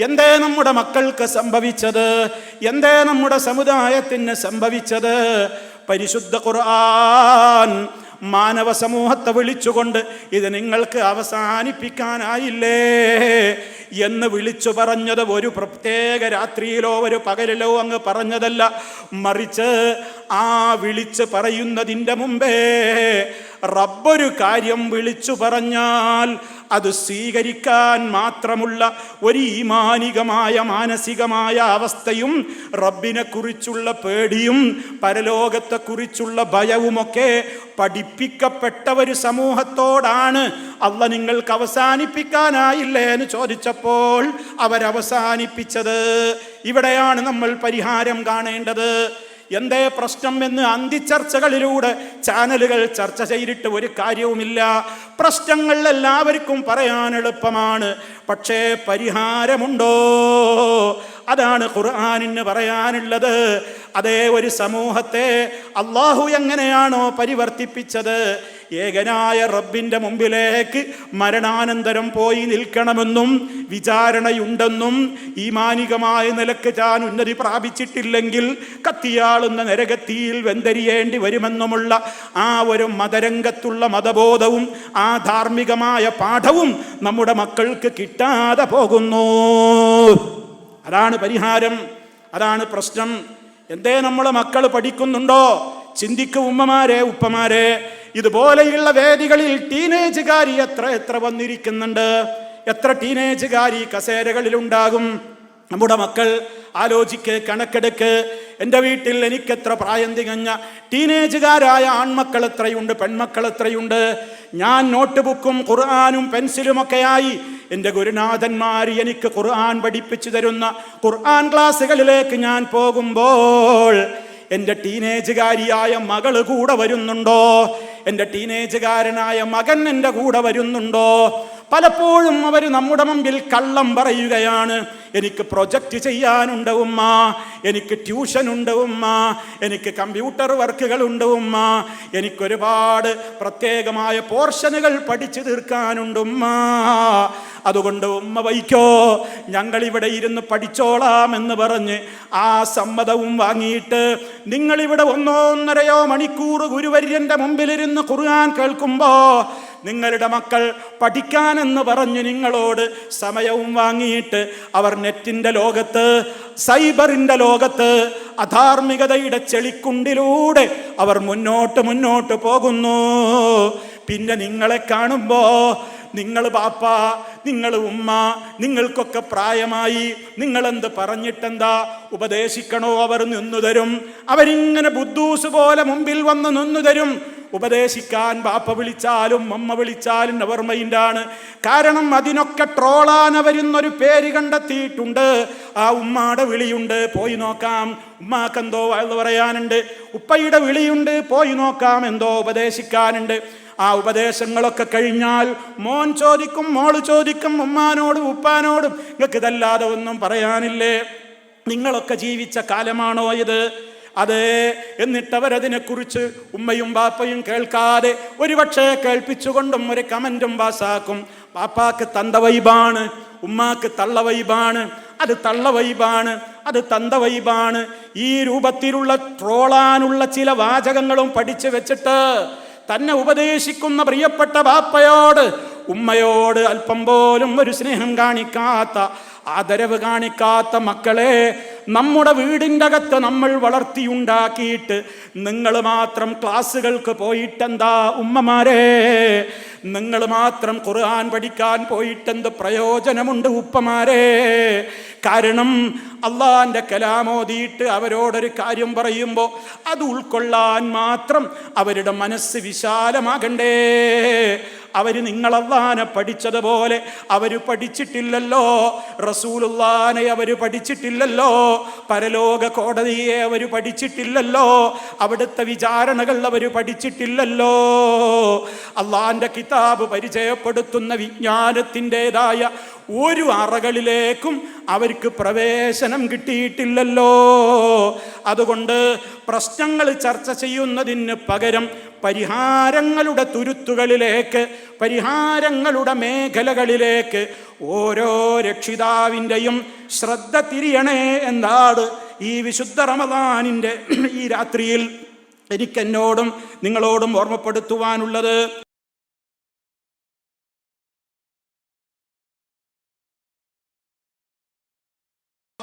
എന്തേ നമ്മുടെ മക്കൾക്ക് സംഭവിച്ചത്? എന്തേ നമ്മുടെ സമുദായത്തിന് സംഭവിച്ചത്? പരിശുദ്ധ ഖുർആൻ മാനവ സമൂഹത്തെ വിളിച്ചുകൊണ്ട് ഇത് നിങ്ങൾക്ക് അവസാനിപ്പിക്കാനായില്ലേ? എന്ന് വിളിച്ചു പറഞ്ഞത് ഒരു പ്രത്യേക രാത്രിയിലോ ഒരു പകലിലോ അങ്ങ് പറഞ്ഞതല്ല. മറിച്ച് ആ വിളിച്ച് പറയുന്നതിന്റെ മുമ്പേ റബ്ബൊരു കാര്യം വിളിച്ചു പറഞ്ഞാൽ അത് സ്വീകരിക്കാൻ മാത്രമുള്ള ഒരു ഈമാനികമായ മാനസികമായ അവസ്ഥയും റബ്ബിനെക്കുറിച്ചുള്ള പേടിയും പരലോകത്തെക്കുറിച്ചുള്ള ഭയവുമൊക്കെ പഠിപ്പിക്കപ്പെട്ട ഒരു സമൂഹത്തോടാണ് അല്ല നിങ്ങൾക്ക് അവസാനിപ്പിക്കാനായില്ലേ എന്ന് ചോദിച്ചപ്പോൾ അവരവസാനിപ്പിച്ചത്. ഇവിടെയാണ് നമ്മൾ പരിഹാരം കാണേണ്ടത്. എന്തേ പ്രശ്നം എന്ന് അന്തിച്ചർച്ചകളിലൂടെ ചാനലുകൾ ചർച്ച ചെയ്തിട്ട് ഒരു കാര്യവുമില്ല. പ്രശ്നങ്ങൾ എല്ലാവർക്കും പറയാൻ എളുപ്പമാണ്. പക്ഷേ പരിഹാരമുണ്ടോ? അതാണ് ഖുർആാനിന് പറയാനുള്ളത്. അതേ ഒരു സമൂഹത്തെ അള്ളാഹു എങ്ങനെയാണോ പരിവർത്തിപ്പിച്ചത്? ഏകനായ റബ്ബിന്റെ മുമ്പിലേക്ക് മരണാനന്തരം പോയി നിൽക്കണമെന്നും വിചാരണയുണ്ടെന്നും ഈമാനികമായ നിലയ്ക്ക് ഞാൻ ഉന്നതി പ്രാപിച്ചിട്ടില്ലെങ്കിൽ കത്തിയാളുന്ന നരകത്തിയിൽ വെന്തരിയേണ്ടി വരുമെന്നുമുള്ള ആ ഒരു മതരംഗത്തുള്ള മതബോധവും ആ ധാർമ്മികമായ പാഠവും നമ്മുടെ മക്കൾക്ക് കിട്ടാതെ പോകുന്നു. അതാണ് പരിഹാരം അതാണ് പ്രശ്നം. എന്തേ നമ്മളെ മക്കൾ പഠിക്കുന്നുണ്ടോ? ചിന്തിക്കും ഉമ്മമാരെ ഉപ്പമാരെ. ഇതുപോലെയുള്ള വേദികളിൽ ടീനേജുകാരി എത്ര എത്ര വന്നിരിക്കുന്നുണ്ട്? എത്ര ടീനേജുകാരി കസേരകളിലുണ്ടാകും? നമ്മുടെ മക്കൾ ആലോചിക്ക് കണക്കെടുക്ക്. എന്റെ വീട്ടിൽ എനിക്കെത്ര പ്രായം തികഞ്ഞ ടീനേജുകാരായ ആൺമക്കൾ എത്രയുണ്ട് പെൺമക്കൾ എത്രയുണ്ട്? ഞാൻ നോട്ട് ബുക്കും ഖുർആാനും പെൻസിലുമൊക്കെയായി എന്റെ ഗുരുനാഥന്മാർ എനിക്ക് ഖുർആൻ പഠിപ്പിച്ചു തരുന്ന ഖുർആൻ ക്ലാസ്സുകളിലേക്ക് ഞാൻ പോകുമ്പോൾ എന്റെ ടീനേജുകാരിയായ മകൾ കൂടെ വരുന്നുണ്ടോ? എന്റെ ടീനേജുകാരനായ മകൻ എന്റെ കൂടെ വരുന്നുണ്ടോ? പലപ്പോഴും അവർ നമ്മുടെ മുമ്പിൽ കള്ളം പറയുകയാണ്. എനിക്ക് പ്രൊജക്റ്റ് ചെയ്യാനുണ്ട് ഉമ്മ. എനിക്ക് ട്യൂഷൻ ഉണ്ട് ഉമ്മ. എനിക്ക് കമ്പ്യൂട്ടർ വർക്കുകൾ ഉണ്ട് ഉമ്മ. എനിക്കൊരുപാട് പ്രത്യേകമായ പോർഷനുകൾ പഠിച്ചു തീർക്കാനുണ്ട് ഉമ്മ. അതുകൊണ്ട് ഉമ്മ വൈക്കോ ഞങ്ങൾ ഇവിടെ ഇരുന്ന് പഠിച്ചോളാം എന്ന് പറഞ്ഞ് ആ സമ്മതവും വാങ്ങിയിട്ട് നിങ്ങളിവിടെ ഒന്നോ ഒന്നരയോ മണിക്കൂർ ഗുരുവര്യന്റെ മുമ്പിലിരുന്ന് കുറുകാൻ കേൾക്കുമ്പോൾ നിങ്ങളുടെ മക്കൾ പഠിക്കാനെന്ന് പറഞ്ഞ് നിങ്ങളോട് സമയവും വാങ്ങിയിട്ട് അവർ നെറ്റിന്റെ ലോകത്ത് സൈബറിന്റെ ലോകത്ത് അധാർമികതയുടെ ചെളിക്കുണ്ടിലൂടെ അവർ മുന്നോട്ട് മുന്നോട്ട് പോകുന്നു. പിന്നെ നിങ്ങളെ കാണുമ്പോൾ നിങ്ങൾ പാപ്പ നിങ്ങൾ ഉമ്മ നിങ്ങൾക്കൊക്കെ പ്രായമായി നിങ്ങളെന്ത് പറഞ്ഞിട്ടെന്താ? ഉപദേശിക്കണോ അവർ നിന്നു തരും. അവരിങ്ങനെ ബുദ്ധൂസ് പോലെ മുമ്പിൽ വന്ന് നിന്നു തരും. ഉപദേശിക്കാൻ ബാപ്പ വിളിച്ചാലും അമ്മ വിളിച്ചാലും അവർ മൈൻഡാണ് കാരണം അതിനൊക്കെ ട്രോളാൻ അവരുന്നൊരു പേര് കണ്ടെത്തിയിട്ടുണ്ട്. ആ ഉമ്മാടെ വിളിയുണ്ട് പോയി നോക്കാം. ഉമ്മാക്കെന്തോ പറയാനുണ്ട് ഉപ്പയുടെ വിളിയുണ്ട് പോയി നോക്കാം. എന്തോ ഉപദേശിക്കാനുണ്ട്. ആ ഉപദേശങ്ങളൊക്കെ കഴിഞ്ഞാൽ മോൻ ചോദിക്കും മോൾ ചോദിക്കും ഉമ്മാനോടും ഉപ്പാനോടും. നിങ്ങൾക്ക് ഇതല്ലാതെ ഒന്നും പറയാനില്ലേ? നിങ്ങളൊക്കെ ജീവിച്ച കാലമാണോ ഇത്? അതെ എന്നിട്ട് അവരതിനെക്കുറിച്ച് ഉമ്മയും ബാപ്പയും കേൾക്കാതെ ഒരുപക്ഷേ കേൾപ്പിച്ചുകൊണ്ടും ഒരു കമന്റും പാസ്സാക്കും പാപ്പാക്ക് തന്ത വൈബാണ് ഉമ്മാക്ക് തള്ള വൈബാണ് അത് തള്ള വൈബാണ് അത് തന്ത വൈബാണ്. ഈ രൂപത്തിലുള്ള ട്രോളാനുള്ള ചില വാചകങ്ങളും പഠിച്ചു വെച്ചിട്ട് തന്നെ ഉപദേശിക്കുന്ന പ്രിയപ്പെട്ട ബാപ്പയോട് ഉമ്മയോട് അല്പം പോലും ഒരു സ്നേഹം കാണിക്കാത്ത ആദരവ് കാണിക്കാത്ത മക്കളെ നമ്മുടെ വീടിന്റെ അകത്ത് നമ്മൾ വളർത്തിയുണ്ടാക്കിയിട്ട് നിങ്ങൾ മാത്രം ക്ലാസ്സുകൾക്ക് പോയിട്ടെന്താ ഉമ്മമാരെ? നിങ്ങൾ മാത്രം ഖുർആൻ പഠിക്കാൻ പോയിട്ടെന്ത് പ്രയോജനമുണ്ട് ഉപ്പമാരെ? കാരണം അള്ളാന്റെ കലാമോദിയിട്ട് അവരോടൊരു കാര്യം പറയുമ്പോൾ അത് ഉൾക്കൊള്ളാൻ മാത്രം അവരുടെ മനസ്സ് വിശാലമാകണ്ടേ. അവർ നിങ്ങളല്ലാനെ പഠിച്ചതുപോലെ അവർ പഠിച്ചിട്ടില്ലല്ലോ. റസൂലുള്ളാനെ അവർ പഠിച്ചിട്ടില്ലല്ലോ. പരലോക കോടതിയെ അവർ പഠിച്ചിട്ടില്ലല്ലോ. അവിടുത്തെ വിചാരണകൾ അവർ പഠിച്ചിട്ടില്ലല്ലോ. അള്ളാന്റെ കിതാബ് പരിചയപ്പെടുത്തുന്ന വിജ്ഞാനത്തിന്റെതായ ഒരു അറകളിലേക്കും അവർക്ക് പ്രവേശനം കിട്ടിയിട്ടില്ലല്ലോ. അതുകൊണ്ട് പ്രശ്നങ്ങൾ ചർച്ച ചെയ്യുന്നതിന് പകരം പരിഹാരങ്ങളുടെ തുരുത്തുകളിലേക്ക് പരിഹാരങ്ങളുടെ മേഖലകളിലേക്ക് ഓരോ രക്ഷിതാവിന്റെയും ശ്രദ്ധ തിരിയണേ എന്താണ് ഈ വിശുദ്ധ റമദാനിന്റെ ഈ രാത്രിയിൽ എനിക്കെന്നോടും നിങ്ങളോടും ഓർമ്മപ്പെടുത്തുവാനുള്ളത്.